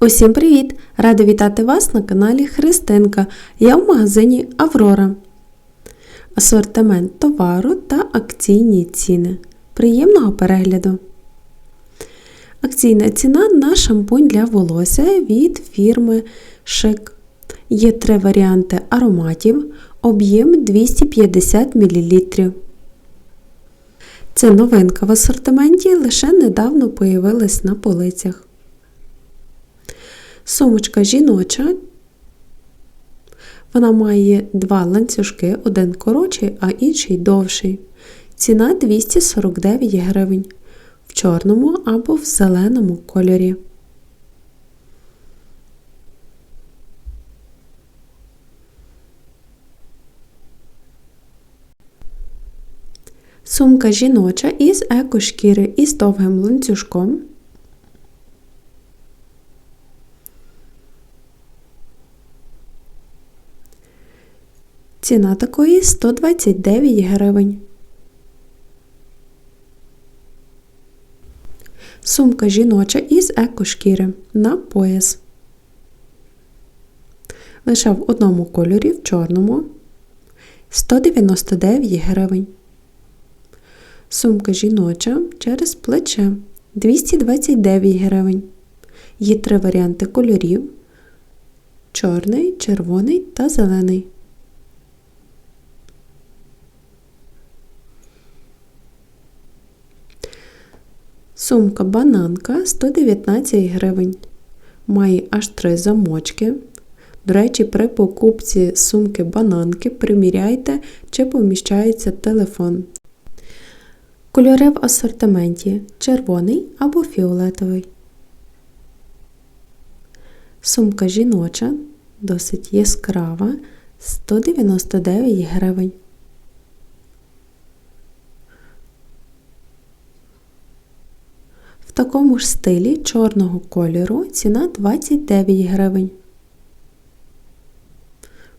Усім привіт! Рада вітати вас на каналі Христинка. Я в магазині Аврора. Асортимент товару та акційні ціни. Приємного перегляду! Акційна ціна на шампунь для волосся від фірми Шик. Є три варіанти ароматів, об'єм 250 мл. Це новинка в асортименті лише недавно появилась на полицях. Сумочка жіноча. Вона має два ланцюжки, один коротший, а інший довший. Ціна 249 гривень в чорному або в зеленому кольорі. Сумка жіноча із екошкіри із довгим ланцюжком. Ціна такої 129 гривень. Сумка жіноча із екошкіри на пояс. Лише в одному кольорі в чорному 199 гривень. Сумка жіноча через плече 229 гривень. Є три варіанти кольорів: чорний, червоний та зелений. Сумка бананка 119 гривень. Має аж три замочки. До речі, при покупці сумки бананки приміряйте, чи поміщається телефон. Кольори в асортименті червоний або фіолетовий. Сумка жіноча, досить яскрава 199 гривень. Такому ж стилі чорного кольору ціна 29 гривень.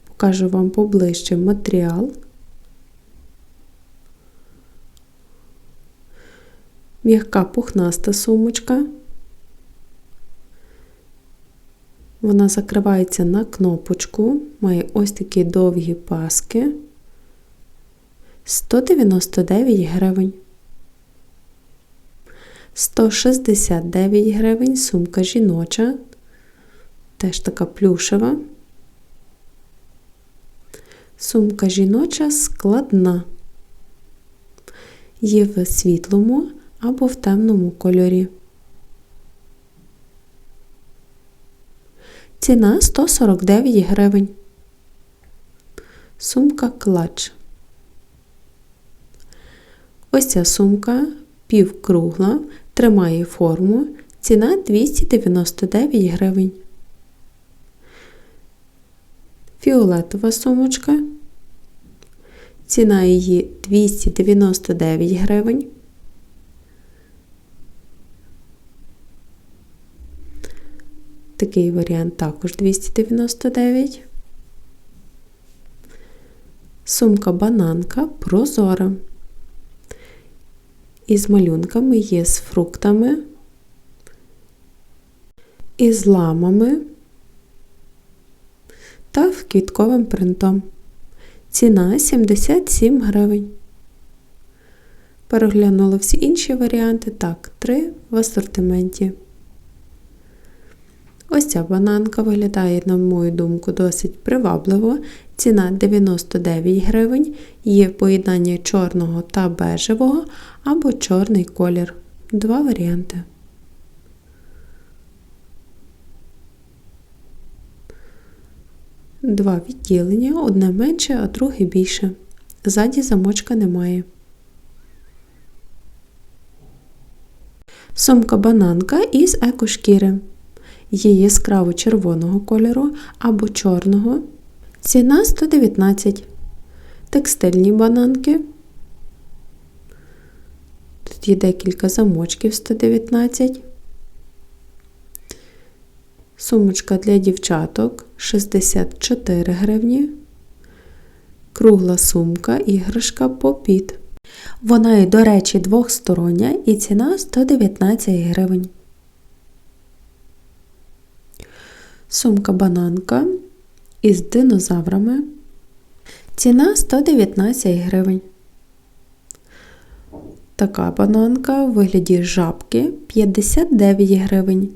Покажу вам поближче матеріал. М'яка пухнаста сумочка. Вона закривається на кнопочку, має ось такі довгі паски. 199 гривень. 169 гривень сумка жіноча, теж така плюшева. Сумка жіноча складна. Є в світлому або в темному кольорі. Ціна 149 гривень. Сумка клач. Ось ця сумка півкругла, тримає форму. Ціна 299 гривень. Фіолетова сумочка. Ціна її 299 гривень. Такий варіант також 299. Сумка бананка прозора. Із малюнками є з фруктами, із ламами та квітковим принтом. Ціна 77 гривень. Переглянула всі інші варіанти. Так, три в асортименті. Ось ця бананка виглядає, на мою думку, досить привабливо. Ціна 99 гривень, є поєднання чорного та бежевого або чорний колір. Два варіанти. Два відділення, одне менше, а друге більше. Ззаді замочка немає. Сумка бананка із екошкіри. Є яскраво червоного кольору або чорного. Ціна 119. Текстильні бананки. Тут є декілька замочків 119. Сумочка для дівчаток 64 гривні. Кругла сумка, іграшка попіт. Вона є, до речі, двохстороння і ціна 119 гривень. Сумка бананка із динозаврами. Ціна 119 гривень. Така бананка в вигляді жабки 59 гривень.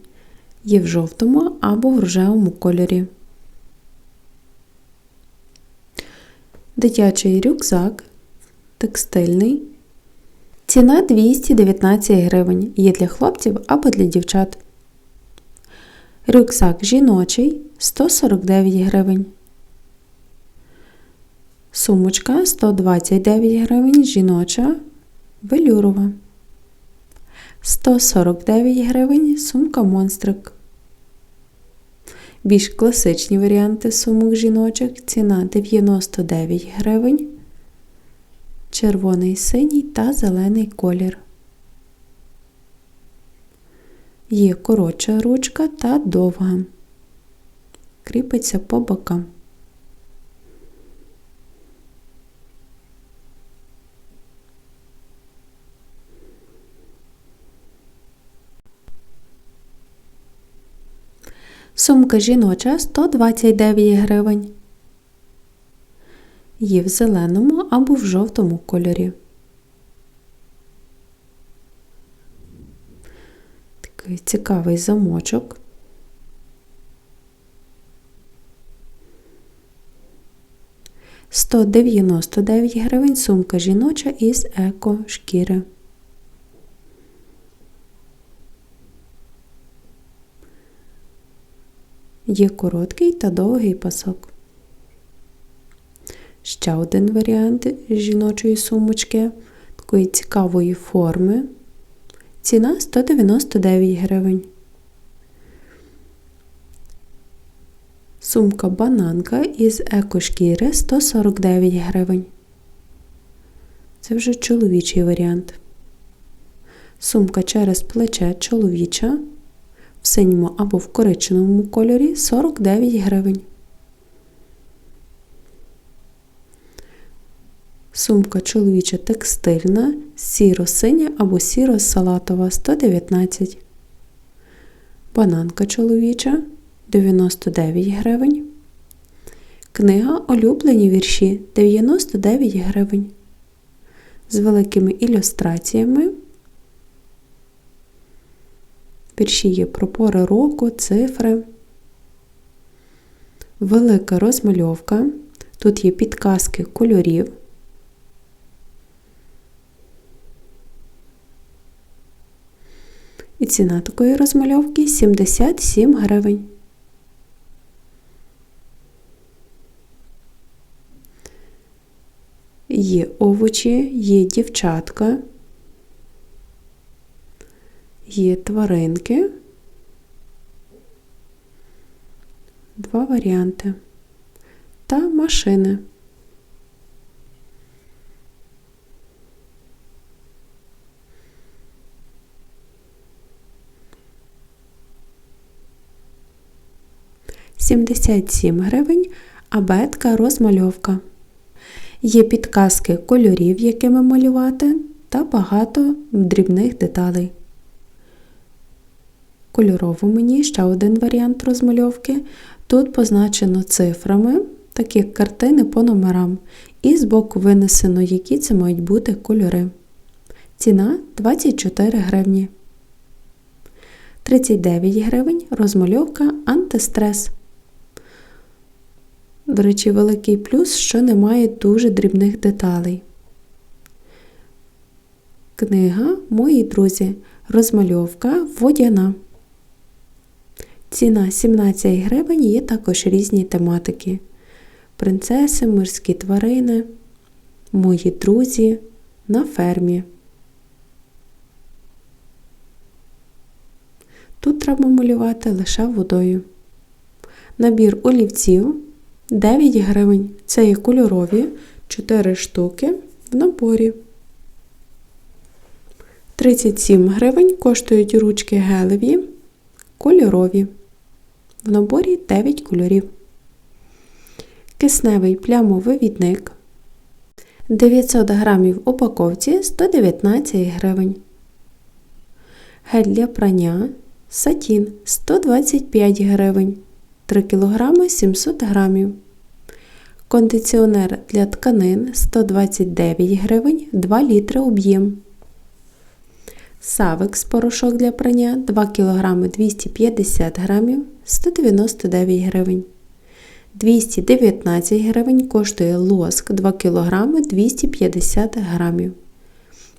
Є в жовтому або в рожевому кольорі. Дитячий рюкзак текстильний. Ціна 219 гривень. Є для хлопців або для дівчат. Рюкзак жіночий 149 гривень. Сумочка 129 гривень жіноча велюрова. 149 гривень сумка монстрик. Більш класичні варіанти сумок жіночих. Ціна 99 гривень. Червоний, синій та зелений колір. Є коротша ручка та довга. Кріпиться по бокам. Сумка жіноча 129 гривень. Є в зеленому або в жовтому кольорі. Такий цікавий замочок. Сто дев'яносто дев'ять гривень сумка жіноча із еко шкіри. Є короткий та довгий пасок. Ще один варіант жіночої сумочки такої цікавої форми. Ціна 199 гривень. Сумка бананка із екошкіри 149 гривень. Це вже чоловічий варіант. Сумка через плече чоловіча в синьому або в коричневому кольорі 49 гривень. Сумка чоловіча текстильна, сіро-синя або сіро-салатова 119. Бананка чоловіча 99 гривень. Книга Улюблені вірші 99 гривень. З великими ілюстраціями. Вірші є про пори року, цифри. Велика розмальовка. Тут є підказки кольорів. І ціна такої розмальовки 77 гривень. Є овочі, є дівчатка, є тваринки. Два варіанти. Та машини. Сімдесят сім гривень, абетка розмальовка. Є підказки кольорів, якими малювати, та багато дрібних деталей. Кольорово мені ще один варіант розмальовки. Тут позначено цифрами, так як картини по номерам, і збоку винесено, які це мають бути кольори. Ціна 24 гривні. 39 гривень розмальовка антистрес. До речі, великий плюс, що немає дуже дрібних деталей. Книга Мої друзі. Розмальовка водяна. Ціна 17 гривень є також різні тематики. Принцеси, морські тварини, Мої друзі на фермі. Тут треба малювати лише водою. Набір олівців 9 гривень. Це є кольорові 4 штуки в наборі. 37 гривень коштують ручки гелеві, кольорові. В наборі 9 кольорів. Кисневий плямовивідник 900 грамів упаковці 119 гривень. Гель для прання сатін 125 гривень. 3 кг 700 г. Кондиціонер для тканин 129 гривень 2 літри об'єм. Савекс порошок для прання 2 кг 250 г 199 гривень. 219 гривень коштує лоск 2 кг 250 г.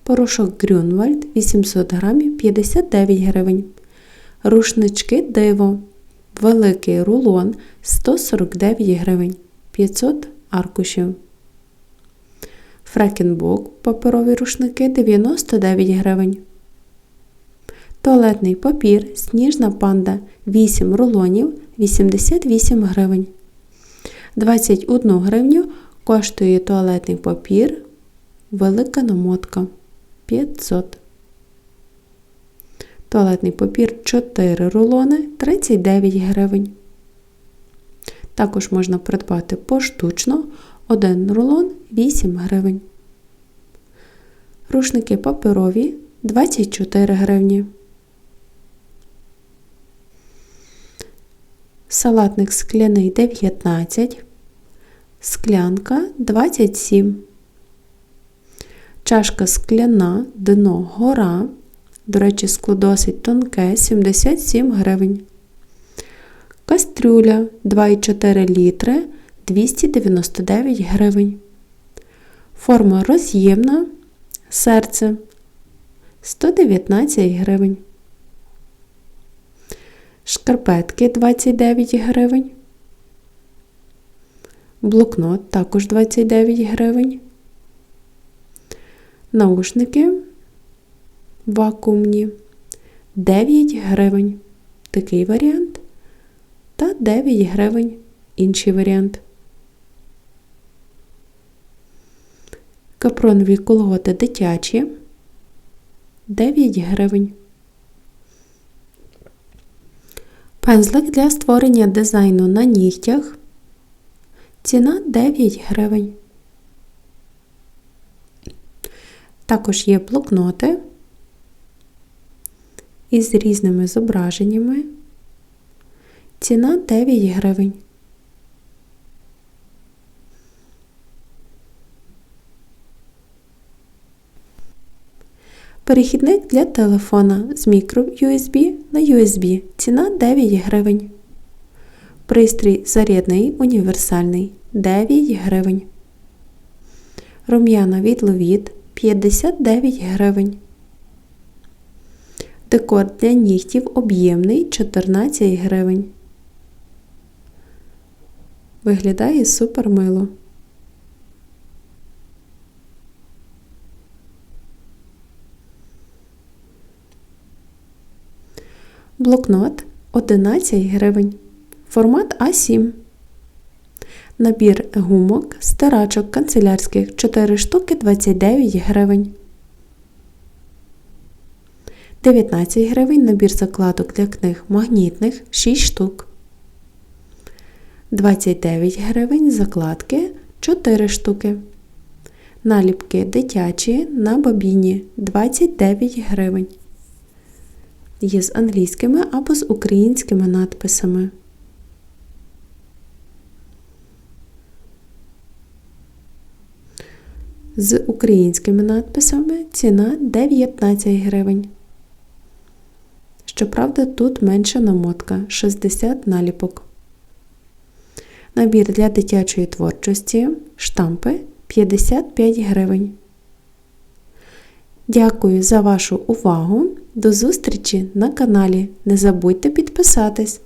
Порошок Грюнвальд 800 г 59 гривень. Рушнички диво. Великий рулон 149 гривень 500 аркушів. Фрекенбок паперові рушники 99 гривень. Туалетний папір Сніжна панда 8 рулонів 88 гривень. 21 гривню коштує туалетний папір. Велика намотка 500. Туалетний папір 4 рулони 39 гривень. Також можна придбати поштучно 1 рулон 8 гривень. Рушники паперові 24 гривні. Салатник скляний 19, склянка 27. Чашка скляна, дно гора. До речі, скло досить тонке 77 гривень. Кастрюля 2,4 літри 299 гривень. Форма роз'ємна. Серце 119 гривень. Шкарпетки 29 гривень. Блокнот також 29 гривень. Наушники вакуумні 9 гривень. Такий варіант. Та 9 гривень інший варіант. Капронові колготи дитячі 9 гривень. Пензлик для створення дизайну на нігтях. Ціна 9 гривень. Також є блокноти із різними зображеннями. Ціна 9 гривень. Перехідник для телефона з мікро-USB на USB. Ціна 9 гривень. Пристрій зарядний універсальний 9 гривень. Рум'яна від Ловіт 59 гривень. Декор для нігтів об'ємний 14 гривень. Виглядає супер мило. Блокнот 11 гривень. Формат А7. Набір гумок, стирачок канцелярських 4 штуки 29 гривень. 19 гривень набір закладок для книг магнітних 6 штук. 29 гривень закладки 4 штуки. Наліпки дитячі на бобіні 29 гривень. Є з англійськими або з українськими надписами. З українськими надписами ціна 19 гривень. Щоправда, тут менша намотка 60 наліпок. Набір для дитячої творчості штампи 55 гривень. Дякую за вашу увагу. До зустрічі на каналі. Не забудьте підписатись.